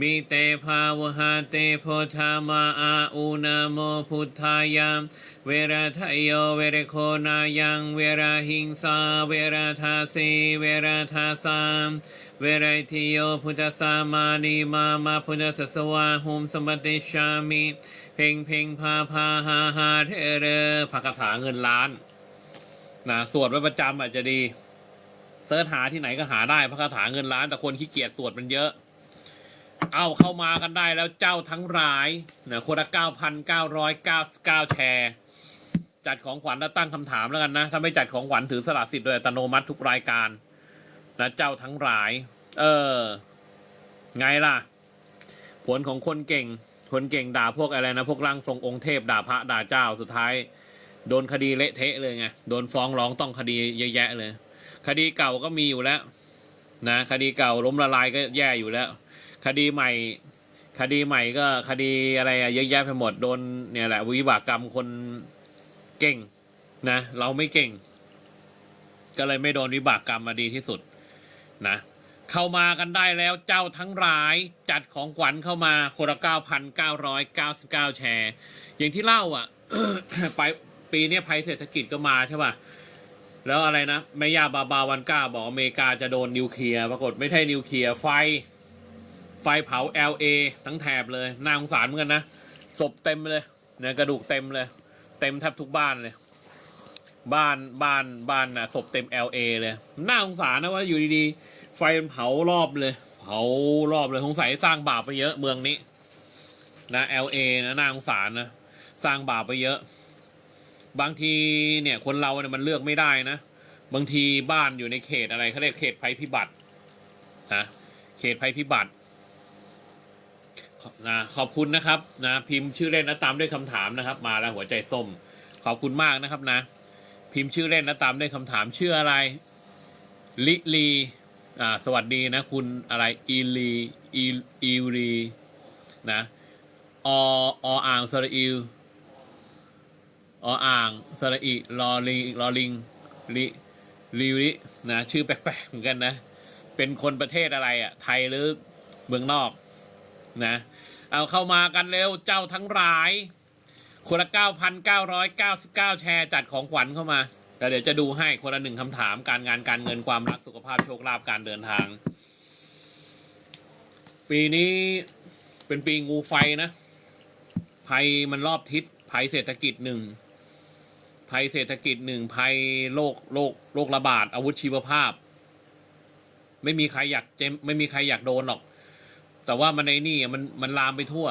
มิเตภาวหาเตโพธามาอาอุนาโมพุทธายามเวราทยโยเวรโคนายังเวราหิงสาเวราทาสีเวราทาสามเวรทิโยพุทธสามานีมามาพุทธสสวาหุมสมติชามิเพ่งเพ่งพาพาหาหาเทเรพระคาถาเงินล้านนะสวดไว้ประจำอาจจะดีเสิร์ชหาที่ไหนก็หาได้พระคาถาเงินล้านแต่คนขี้เกียจสวดมันเยอะ เอาเข้ามากันได้แล้วเจ้าทั้งหลายเนี่ยคนละเก้าพันเก้าร้อยเก้าเก้าแชร์ จัดของขวัญแล้วตั้งคำถามแล้วกันนะ ถ้าไม่จัดของขวัญถือสละสิทธิ์โดยอัตโนมัติทุกรายการนะเจ้าทั้งหลาย เออ ไงล่ะ ผลของคนเก่ง คนเก่งด่าพวกอะไรนะ พวกร่างทรงองค์เทพด่าพระด่าเจ้าสุดท้าย โดนคดีเละเทะเลยไง โดนฟ้องร้องต้องคดีเยอะแยะเลย คดีเก่าก็มีอยู่แล้ว นะ คดีเก่าล้มละลายก็แย่อยู่แล้ว คดีใหม่ คดีใหม่ก็คดีอะไรอะเยอะแยะไปหมดโดนเนี่ยแหละวิบากกรรมคนเก่งนะเราไม่เก่ง ก็เลยไม่โดนวิบากกรรมมาดีที่สุดนะเข้ามากันได้แล้วเจ้าทั้งหลายจัดของขวัญเข้ามาคนละเก้าพันเก้าร้อยเก้าสิบเก้าแชร์ อย่างที่เล่าอะไปปีนี้ภัยเศรษฐกิจก็มาใช่ป่ะ แล้วอะไรนะแม่ยาบาบาวันก้าบอกอเมริกาจะโดนนิวเคลียร์ปรากฏไม่ใช่นิวเคลียร์ไฟ ไฟเผา LA ทั้งแถบเลยน่าสงสารเหมือนกันนะศพเต็มเลยเนี่ยกระดูกเต็มเลย เต็มแทบทุกบ้านเลย บ้านบ้านบ้านนะศพเต็ม LA เลยน่าสงสารนะว่าอยู่ดีๆ ไฟมันเผารอบเลย เผารอบเลยสงสัยสร้างบาปไปเยอะเมืองนี้ นะ LA นะน่าสงสารนะสร้างบาปไปเยอะ บางทีเนี่ยคนเราเนี่ยมันเลือกไม่ได้นะ บางทีบ้านอยู่ในเขตอะไรเขาเรียกเขตภัยพิบัตินะเขตภัยพิบัติ นะขอบคุณนะครับนะพิมพ์ชื่อเล่นนะตามด้วยคำถามนะครับ มาแล้วหัวใจส้ม ขอบคุณมากนะครับนะ พิมพ์ชื่อเล่นนะตามด้วยคำถามชื่ออะไร ลิลีอ่าสวัสดีนะคุณอะไรอีลีอีอีลีนะอออ่างสระอิวออ่างสระอิลอลิงลอลิงลิลิวินะชื่อแปลกๆเหมือนกันนะ เป็นคนประเทศอะไรอะ่ะไทยหรือเมืองนอก นะ เอาเข้ามากันเร็วเจ้าทั้งหลาย คนละ 9,999 แชร์จัดของขวัญเข้ามาแล้วเดี๋ยวจะดูให้คนละหนึ่งคำถามการงานการเงินความรักสุขภาพโชคลาภการเดินทาง ปีนี้เป็นปีงูไฟนะ ภัยมันรอบทิศภัยเศรษฐกิจหนึ่งภัยเศรษฐกิจหนึ่งภัยโรคโรคโรคระบาดอาวุธชีวภาพ ไม่มีใครอยากเจมไม่มีใครอยากโดนหรอก แต่ว่ามันในนี่อะมันมันลามไปทั่ว